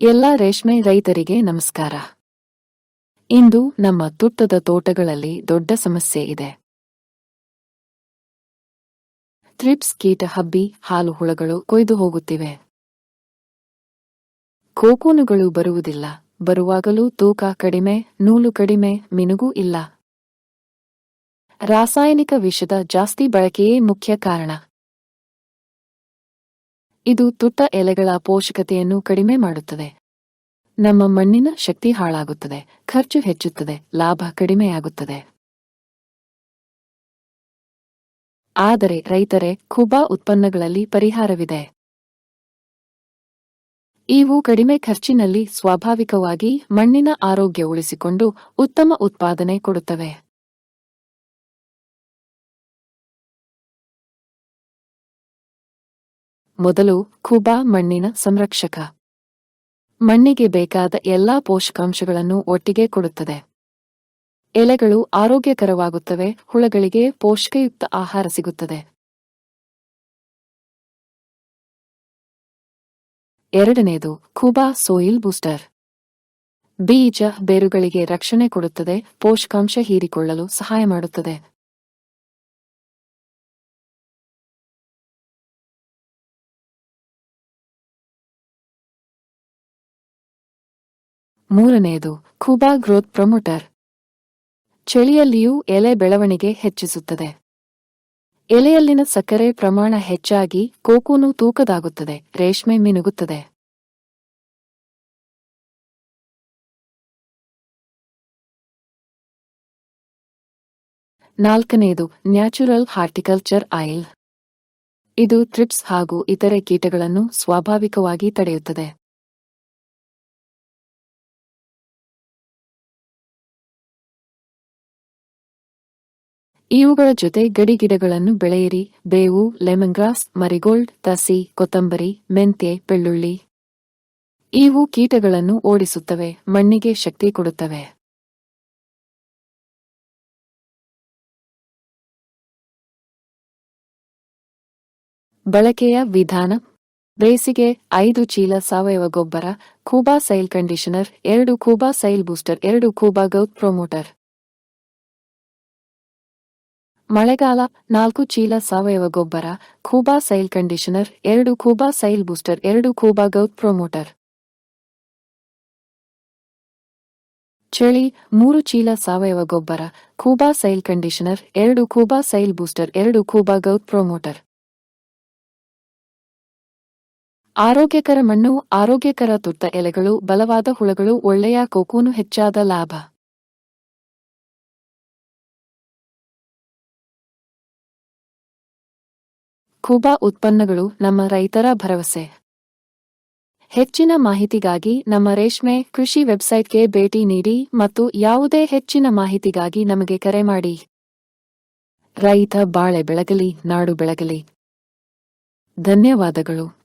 ಎಲ್ಲ ರೇಷ್ಮೆ ರೈತರಿಗೆ ನಮಸ್ಕಾರ. ಇಂದು ನಮ್ಮ ತುಟ್ಟದ ತೋಟಗಳಲ್ಲಿ ದೊಡ್ಡ ಸಮಸ್ಯೆ ಇದೆ. ಥ್ರಿಪ್ಸ್ ಕೀಟ ಹಬ್ಬಿ ಹಾಲು ಹುಳಗಳು ಕೊಯ್ದು ಹೋಗುತ್ತಿವೆ. ಕೋಕೂನುಗಳು ಬರುವುದಿಲ್ಲ, ಬರುವಾಗಲೂ ತೂಕ ಕಡಿಮೆ, ನೂಲು ಕಡಿಮೆ, ಮಿನುಗೂ ಇಲ್ಲ. ರಾಸಾಯನಿಕ ವಿಷದ ಜಾಸ್ತಿ ಬಳಕೆಯೇ ಮುಖ್ಯ ಕಾರಣ. ಇದು ತುಟ್ಟ ಎಲೆಗಳ ಪೋಷಕತೆಯನ್ನು ಕಡಿಮೆ ಮಾಡುತ್ತದೆ. ನಮ್ಮ ಮಣ್ಣಿನ ಶಕ್ತಿ ಹಾಳಾಗುತ್ತದೆ, ಖರ್ಚು ಹೆಚ್ಚುತ್ತದೆ, ಲಾಭ ಕಡಿಮೆಯಾಗುತ್ತದೆ. ಆದರೆ ರೈತರೇ, ಖುಬಾ ಉತ್ಪನ್ನಗಳಲ್ಲಿ ಪರಿಹಾರವಿದೆ. ಇವು ಕಡಿಮೆ ಖರ್ಚಿನಲ್ಲಿ ಸ್ವಾಭಾವಿಕವಾಗಿ ಮಣ್ಣಿನ ಆರೋಗ್ಯ ಉಳಿಸಿಕೊಂಡು ಉತ್ತಮ ಉತ್ಪಾದನೆ ಕೊಡುತ್ತವೆ. ಮೊದಲು ಖುಬಾ ಮಣ್ಣಿನ ಸಂರಕ್ಷಕ. ಮಣ್ಣಿಗೆ ಬೇಕಾದ ಎಲ್ಲಾ ಪೋಷಕಾಂಶಗಳನ್ನು ಒಟ್ಟಿಗೆ ಕೊಡುತ್ತದೆ. ಎಲೆಗಳು ಆರೋಗ್ಯಕರವಾಗುತ್ತವೆ, ಹುಳಗಳಿಗೆ ಪೋಷಕಯುಕ್ತ ಆಹಾರ ಸಿಗುತ್ತದೆ. ಎರಡನೆಯದು ಖುಬಾ ಸೋಯಿಲ್ ಬೂಸ್ಟರ್. ಬೀಜ ಬೇರುಗಳಿಗೆ ರಕ್ಷಣೆ ಕೊಡುತ್ತದೆ, ಪೋಷಕಾಂಶ ಹೀರಿಕೊಳ್ಳಲು ಸಹಾಯ ಮಾಡುತ್ತದೆ. ಮೂರನೆಯದು ಖೂಬಾ ಗ್ರೋತ್ ಪ್ರಮೋಟರ್ ಚಳಿಯಲ್ಲಿಯೂ ಎಲೆ ಬೆಳವಣಿಗೆ ಹೆಚ್ಚಿಸುತ್ತದೆ. ಎಲೆಯಲ್ಲಿನ ಸಕ್ಕರೆ ಪ್ರಮಾಣ ಹೆಚ್ಚಾಗಿ ಕೋಕೂನು ತೂಕದಾಗುತ್ತದೆ, ರೇಷ್ಮೆ ಮಿನುಗುತ್ತದೆ. ನಾಲ್ಕನೆಯದು ನ್ಯಾಚುರಲ್ ಹಾರ್ಟಿಕಲ್ಚರ್ ಆಯಿಲ್. ಇದು ಥ್ರಿಪ್ಸ್ ಹಾಗೂ ಇತರೆ ಕೀಟಗಳನ್ನು ಸ್ವಾಭಾವಿಕವಾಗಿ ತಡೆಯುತ್ತದೆ. ಇವುಗಳ ಜೊತೆ ಗಡಿಗಿಡಗಳನ್ನು ಬೆಳೆಯಿರಿ. ಬೇವು, ಲೆಮನ್ ಗ್ರಾಸ್, ಮರಿಗೋಲ್ಡ್ ತಸಿ ಕೊತ್ತಂಬರಿ, ಮೆಂತ್ಯೆ, ಬೆಳ್ಳುಳ್ಳಿ. ಇವು ಕೀಟಗಳನ್ನು ಓಡಿಸುತ್ತವೆ, ಮಣ್ಣಿಗೆ ಶಕ್ತಿ ಕೊಡುತ್ತವೆ. ಬಳಕೆಯ ವಿಧಾನ. ಬೇಸಿಗೆ ಐದು ಚೀಲ ಸಾವಯವ ಗೊಬ್ಬರ, ಖೂಬಾ ಸೈಲ್ ಕಂಡೀಷನರ್, ಎರಡು ಖೂಬಾ ಸೈಲ್ ಬೂಸ್ಟರ್, ಎರಡು ಖೂಬಾ ಗೌತ್ ಪ್ರೊಮೋಟರ್. ಮಳೆಗಾಲ, ನಾಲ್ಕು ಚೀಲ ಸಾವಯವ ಗೊಬ್ಬರ, ಖೂಬಾ ಸೈಲ್ ಕಂಡೀಷನರ್, ಎರಡು ಖೂಬಾ ಸೈಲ್ ಬೂಸ್ಟರ್, ಎರಡು ಖೂಬಾ ಗೌತ್ ಪ್ರೊಮೋಟರ್. ಚಳಿ, ಮೂರು ಚೀಲ ಸಾವಯವ ಗೊಬ್ಬರ, ಖೂಬಾ ಸೈಲ್ ಕಂಡೀಷನರ್, ಎರಡು ಖೂಬಾ ಸೈಲ್ ಬೂಸ್ಟರ್, ಎರಡು ಖೂಬಾ ಗೌತ್ ಪ್ರೊಮೋಟರ್. ಆರೋಗ್ಯಕರ ಮಣ್ಣು, ಆರೋಗ್ಯಕರ ತುತ್ತ ಎಲೆಗಳು, ಬಲವಾದ ಹುಳಗಳು, ಒಳ್ಳೆಯ ಕೋಕೂನು ಹೆಚ್ಚಾದ ಲಾಭ. ಖೂಬಾ ಉತ್ಪನ್ನಗಳು ನಮ್ಮ ರೈತರ ಭರವಸೆ. ಹೆಚ್ಚಿನ ಮಾಹಿತಿಗಾಗಿ ನಮ್ಮ ರೇಷ್ಮೆ ಕೃಷಿ ವೆಬ್ಸೈಟ್ಗೆ ಭೇಟಿ ನೀಡಿ ಮತ್ತು ಯಾವುದೇ ಹೆಚ್ಚಿನ ಮಾಹಿತಿಗಾಗಿ ನಮಗೆ ಕರೆ ಮಾಡಿ. ರೈತ ಬಾಳೆ ಬೆಳಗಲಿ, ನಾಡು ಬೆಳಗಲಿ. ಧನ್ಯವಾದಗಳು.